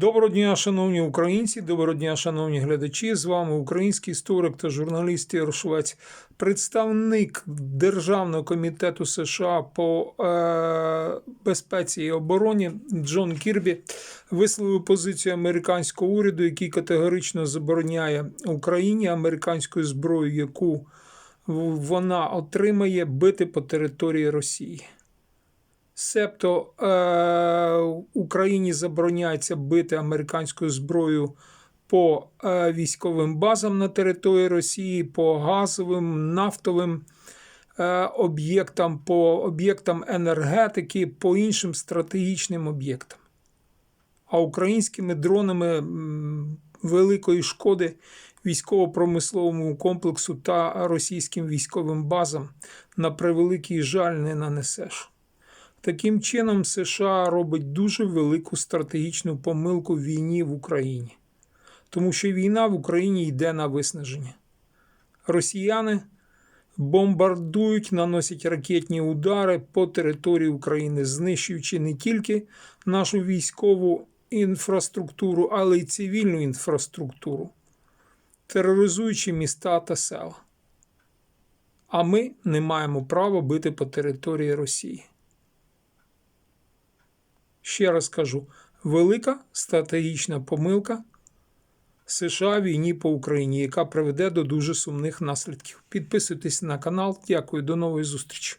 Доброго дня, шановні українці, доброго дня, шановні глядачі. З вами український історик та журналіст Ігор Швець, представник Державного комітету США по е, безпеці і обороні Джон Кірбі висловив позицію американського уряду, який категорично забороняє Україні американською зброєю, яку вона отримає бити по території Росії. Себто е, Україні забороняється бити американською зброєю по е, військовим базам на території Росії, по газовим, нафтовим е, об'єктам, по об'єктам енергетики, по іншим стратегічним об'єктам. А українськими дронами великої шкоди військово-промисловому комплексу та російським військовим базам на превеликий жаль не нанесеш. Таким чином, США робить дуже велику стратегічну помилку в війні в Україні, тому що війна в Україні йде на виснаження. Росіяни бомбардують, наносять ракетні удари по території України, знищуючи не тільки нашу військову інфраструктуру, але й цивільну інфраструктуру, тероризуючи міста та села. А ми не маємо права бити по території Росії. Ще раз кажу: велика стратегічна помилка США в війні по Україні, яка приведе до дуже сумних наслідків. Підписуйтесь на канал. Дякую, до нової зустрічі.